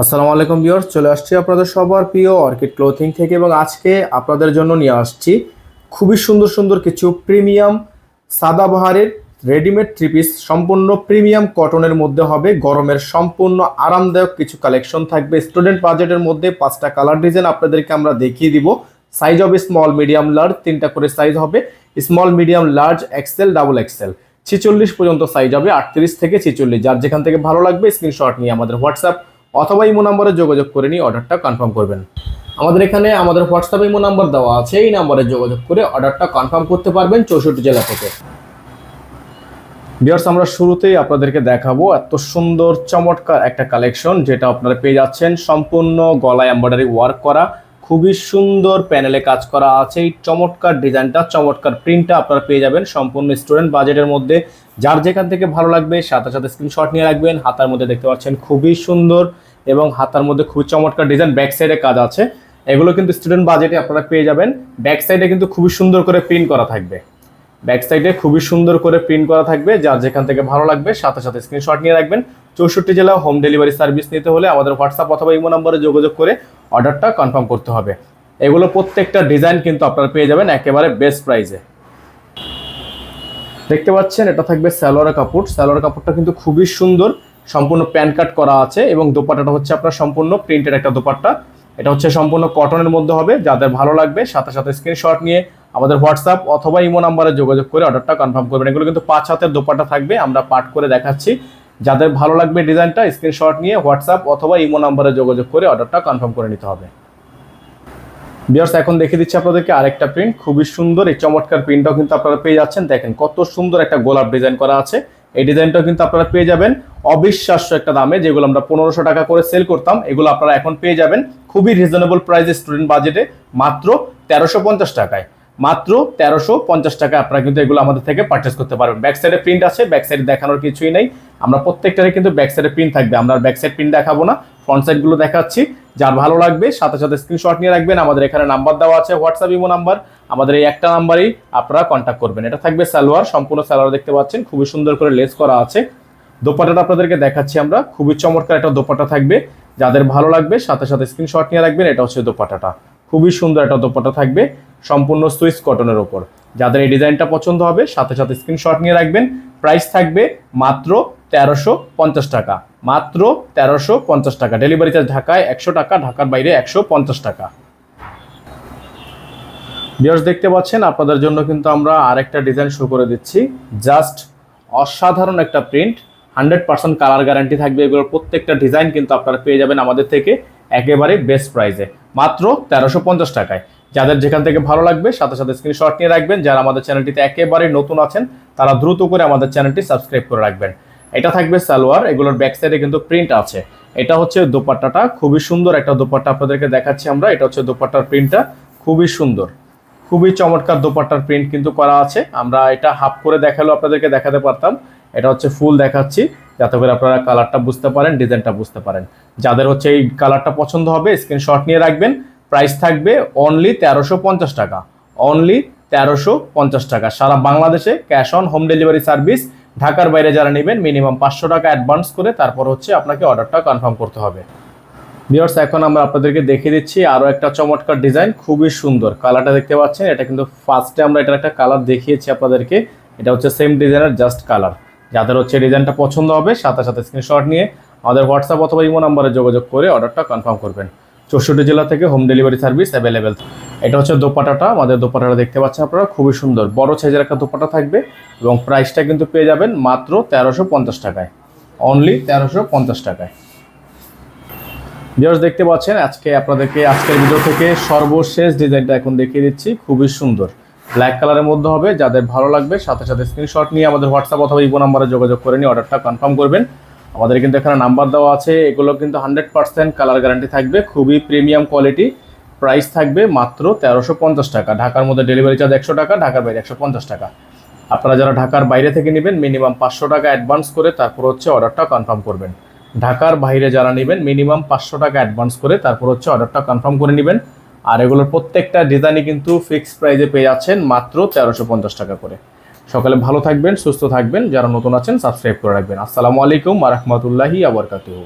আসসালামু আলাইকুম ভিউয়ার্স, চলে আসছি আপনাদের সবার প্রিয় অর্কিড ক্লোথিং থেকে এবং আজকে আপনাদের জন্য নিয়ে আসছি খুবই সুন্দর সুন্দর কিছু প্রিমিয়াম সাদাবাহারের রেডিমেড থ্রি পিস সম্পূর্ণ প্রিমিয়াম কটনের মধ্যে হবে, গরমের সম্পূর্ণ আরামদায়ক কিছু কালেকশন থাকবে। স্টুডেন্ট বাজেটের মধ্যে পাঁচটা কালার ডিজাইন আপনাদেরকে আমরা দেখিয়ে দিব। সাইজ হবে স্মল মিডিয়াম লার্জ তিনটা করে সাইজ হবে। Small medium large X L double X L ছিচল্লিশ পর্যন্ত সাইজ হবে, আটত্রিশ থেকে ছিচল্লিশ। যার যেখান থেকে ভালো লাগবে স্ক্রিনশট নিয়ে আমাদের হোয়াটসঅ্যাপ অথবা ইমো নাম্বারে যোগাযোগ করে নিয়ে অর্ডারটা কনফার্ম করবেন। আমাদের এখানে আমাদের হোয়াটসঅ্যাপ ইমো নাম্বার দেওয়া আছে, এই নাম্বারে যোগাযোগ করে অর্ডারটা কনফার্ম করতে পারবেন চৌষট্টি জেলা থেকে। বিয়ার্স আমরা শুরুতেই আপনাদেরকে দেখাবো এত সুন্দর চমৎকার একটা কালেকশন যেটা আপনারা পেয়ে যাচ্ছেন সম্পূর্ণ গলায় এম্ব্রয়ডারি ওয়ার্ক করা। খুবই সুন্দর প্যানেলে কাজ করা আছে। এই চমৎকার ডিজাইনটা, চমৎকার প্রিন্টটা আপনারা পেয়ে যাবেন সম্পূর্ণ স্টুডেন্ট বাজেটের মধ্যে। যার যেখান থেকে ভালো লাগবে, সাথে সাথে স্ক্রিনশট নিয়ে রাখবেন। হাতার মধ্যে দেখতে পাচ্ছেন খুবই সুন্দর এবং হাতার মধ্যে খুবই চমৎকার ডিজাইন ব্যাক সাইডে কাজ আছে। এগুলো কিন্তু স্টুডেন্ট বাজেটে আপনারা পেয়ে যাবেন। ব্যাক সাইডে কিন্তু খুবই সুন্দর করে প্রিন্ট করা থাকবে। ব্যাক সাইডে খুবই সুন্দর করে প্রিন্ট করা থাকবে যার যেখান থেকে ভালো লাগবে, সাথে সাথে স্ক্রিনশট নিয়ে রাখবেন। চৌষট্টি জেলা হোম ডেলিভারি সার্ভিস নিতে হলে আমাদের হোয়াটসঅ্যাপ অথবা ইমো নম্বরে যোগাযোগ করে অর্ডারটা কনফার্ম করতে হবে। এগুলো প্রত্যেকটা ডিজাইন কিন্তু আপনারা পেয়ে যাবেন একেবারে বেস্ট প্রাইসে দেখতে পাচ্ছেন, এটা থাকবে স্যালোয়ার কাপড়। স্যালোয়ার কাপড়টা কিন্তু খুবই সুন্দর, সম্পূর্ণ প্যান্ট কাট করা আছে এবং দোপাট্টাটা হচ্ছে আপনার সম্পূর্ণ প্রিন্টের একটা দোপাট্টা। এটা হচ্ছে সম্পূর্ণ কটনের মধ্যে হবে, যাদের ভালো লাগবে, সাথে সাথে স্ক্রিনশট নিয়ে আমাদের হোয়াটসঅ্যাপ অথবা ইমো নাম্বারে যোগাযোগ করে অর্ডারটা কনফার্ম করবেন। এগুলো কিন্তু পাঁচ হাতের দোপাট্টা থাকবে, আমরা পাঠ করে দেখাচ্ছি। যাদের ভালো লাগবে ডিজাইনটা, স্ক্রিনশট নিয়ে হোয়াটসঅ্যাপ অথবা ইমো নাম্বারে যোগাযোগ করে অর্ডারটা কনফার্ম করে নিতে হবে। বিয়ার্স এখন দেখে দিচ্ছি আপনাদেরকে আরেকটা প্রিন্ট খুবই সুন্দর, এই চমৎকার প্রিন্টটাও কিন্তু আপনারা পেয়ে যাচ্ছেন। দেখেন কত সুন্দর একটা গোলাপ ডিজাইন করা আছে। এই ডিজাইনটাও কিন্তু আপনারা পেয়ে যাবেন। অবিশ্বাস্য একটা দামে, যেগুলো আমরা পনেরোশো টাকা করে সেল করতাম, এগুলো আপনারা এখন পেয়ে যাবেন। খুবই রিজনেবল প্রাইসে স্টুডেন্ট বাজেটে মাত্র তেরোশো পঞ্চাশ টাকায়। মাত্র তেরোশো পঞ্চাশ টাকা আপনারা কিন্তু এগুলো আমাদের থেকে পারচেস করতে পারবেন। ব্যাক সাইডে প্রিন্ট আছে ব্যাক সাইডে দেখানোর কিছুই নেই। আমরা প্রত্যেকটারে কিন্তু ব্যাক সাইডে প্রিন্ট থাকবে। আমরা ব্যাক সাইড প্রিন্ট দেখাবো না। ফ্রন্ট সাইডগুলো দেখাচ্ছি। যার ভালো লাগবে, সাথে সাথে স্ক্রিনশট নিয়ে রাখবেন। আমাদের এখানে নাম্বার দেওয়া আছে হোয়াটসঅ্যাপ ইমো নাম্বার আমাদের এই একটা নাম্বারেই আপনারা কন্ট্যাক্ট করবেন। এটা থাকবে সালোয়ার, সম্পূর্ণ সালোয়ার দেখতে পাচ্ছেন। খুবই সুন্দর করে লেস করা আছে। দোপাটাটা আপনাদেরকে দেখাচ্ছি আমরা। খুবই চমৎকার একটা দোপাটা থাকবে। যাদের ভালো লাগবে, সাথে সাথে স্ক্রিনশট নিয়ে রাখবেন। এটা হচ্ছে দোপাটাটা খুবই সুন্দর একটা দোপাটা থাকবে। সম্পূর্ণ সুইস কটনের ওপর। যাদের এই ডিজাইনটা পছন্দ হবে, সাথে সাথে স্ক্রিনশট নিয়ে রাখবেন। প্রাইস থাকবে মাত্র তেরোশো পঞ্চাশ টাকা। মাত্র তেরোশো পঞ্চাশ টাকা। ডেলিভারি চার্জ ঢাকায় একশো টাকা, ঢাকার বাইরে একশো পঞ্চাশ টাকা। ভিউয়ার্স দেখতে পাচ্ছেন, আপনাদের জন্য কিন্তু আমরা আরেকটা ডিজাইন শো করে দিচ্ছি। জাস্ট অসাধারণ একটা print hundred percent colour guarantee থাকবে। এগুলোর প্রত্যেকটা ডিজাইন কিন্তু আপনারা পেয়ে যাবেন আমাদের থেকে একেবারে বেস্ট প্রাইসে মাত্র তেরোশো পঞ্চাশ টাকায়। যাদের যেখান থেকে ভালো লাগবে, সাথে সাথে স্ক্রিনশট নিয়ে রাখবেন। যারা আমাদের চ্যানেলটিতে একেবারে নতুন আছেন, তারা দ্রুত করে আমাদের চ্যানেলটি সাবস্ক্রাইব করে রাখবেন। এটা থাকবে সালোয়ার, এগুলোর ব্যাক সাইডে কিন্তু প্রিন্ট আছে। এটা হচ্ছে দোপাট্টাটা, খুবই সুন্দর একটা দোপাট্টা আপনাদেরকে দেখাচ্ছি আমরা। এটা হচ্ছে দোপাট্টার প্রিন্টটা খুবই সুন্দর। খুবই চমৎকার দোপাট্টার প্রিন্ট কিন্তু করা আছে। আমরা এটা হাফ করে দেখালেও আপনাদেরকে, দেখাতে পারতাম। এটা হচ্ছে ফুল দেখাচ্ছি, যাতে করে আপনারা কালারটা বুঝতে পারেন ডিজাইনটা বুঝতে পারেন। যাদের হচ্ছে এই কালারটা পছন্দ হবে স্ক্রিনশট নিয়ে রাখবেন। প্রাইস থাকবে অনলি তেরোশো পঞ্চাশ টাকা। অনলি তেরোশো পঞ্চাশ টাকা। সারা বাংলাদেশে cash on home delivery service ঢাকার বাইরে যারা নেবেন মিনিমাম পাঁচশো টাকা অ্যাডভান্স করে তারপর হচ্ছে আপনাকে অর্ডারটা কনফার্ম করতে হবে। ভিওর্স এখন আমরা আপনাদেরকে দেখিয়ে দিচ্ছি আরও একটা চমৎকার ডিজাইন খুবই সুন্দর। কালারটা দেখতে পাচ্ছেন, এটা কিন্তু ফার্স্টে আমরা এটার একটা কালার দেখিয়েছি আপনাদেরকে। এটা হচ্ছে সেম ডিজাইনের জাস্ট কালার যাদের হচ্ছে ডিজাইনটা পছন্দ হবে, সাথে সাথে স্ক্রিনশট নিয়ে আমাদের হোয়াটসঅ্যাপ অথবা ইমো নাম্বারে যোগাযোগ করে অর্ডারটা কনফার্ম করবেন। চৌষট্টি জেলা থেকে হোম ডেলিভারি সার্ভিস অ্যাভেলেবেল এটা হচ্ছে দোপাটাটা, আমাদের দোপাটাটা দেখতে পাচ্ছেন আপনারা, খুবই সুন্দর। বড় সাইজের একটা দোপাটা থাকবে এবং প্রাইসটা কিন্তু পেয়ে যাবেন মাত্র তেরোশো পঞ্চাশ টাকায়। অনলি তেরোশো পঞ্চাশ টাকায়। ভিউয়ার্স দেখতে পাচ্ছেন, আজকে আপনাদেরকে আজকের ভিডিও থেকে সর্বশেষ ডিজাইনটা এখন দেখিয়ে দিচ্ছি। খুবই সুন্দর। ব্ল্যাক কালারের মধ্যে হবে, যাদের ভালো লাগবে, সাথে সাথে স্ক্রিনশট নিয়ে আমাদের হোয়াটসঅ্যাপ অথবা ইবো নাম্বারে যোগাযোগ করে নিয়ে অর্ডারটা কনফার্ম করবেন। আমাদের কিন্তু এখানে নাম্বার দেওয়া আছে, এগুলো কিন্তু হান্ড্রেড পার্সেন্ট কালার গ্যারান্টি থাকবে, খুবই প্রিমিয়াম কোয়ালিটি প্রাইস থাকবে মাত্র তেরোশো পঞ্চাশ টাকা। ঢাকার মধ্যে ডেলিভারি চার্জ একশো টাকা, ঢাকার বাইরে একশো পঞ্চাশ টাকা। আপনারা যারা ঢাকার বাইরে থেকে নেবেন মিনিমাম পাঁচশো টাকা অ্যাডভান্স করে তারপর হচ্ছে অর্ডারটা কনফার্ম করবেন। ঢাকার বাইরে যারা নেবেন মিনিমাম পাঁচশো টাকা অ্যাডভান্স করে তারপর হচ্ছে অর্ডারটা কনফার্ম করে নেবেন। আর এগুলোর প্রত্যেকটা ডিজাইনই কিন্তু ফিক্সড প্রাইসে পেয়ে যাচ্ছেন মাত্র তেরোশো পঞ্চাশ টাকা করে। সকালে ভালো থাকবেন, সুস্থ থাকবেন। যারা নতুন আছেন সাবস্ক্রাইব করে রাখবেন। আসসালামু আলাইকুম রহমতুল্লাহি আবরকাতুহ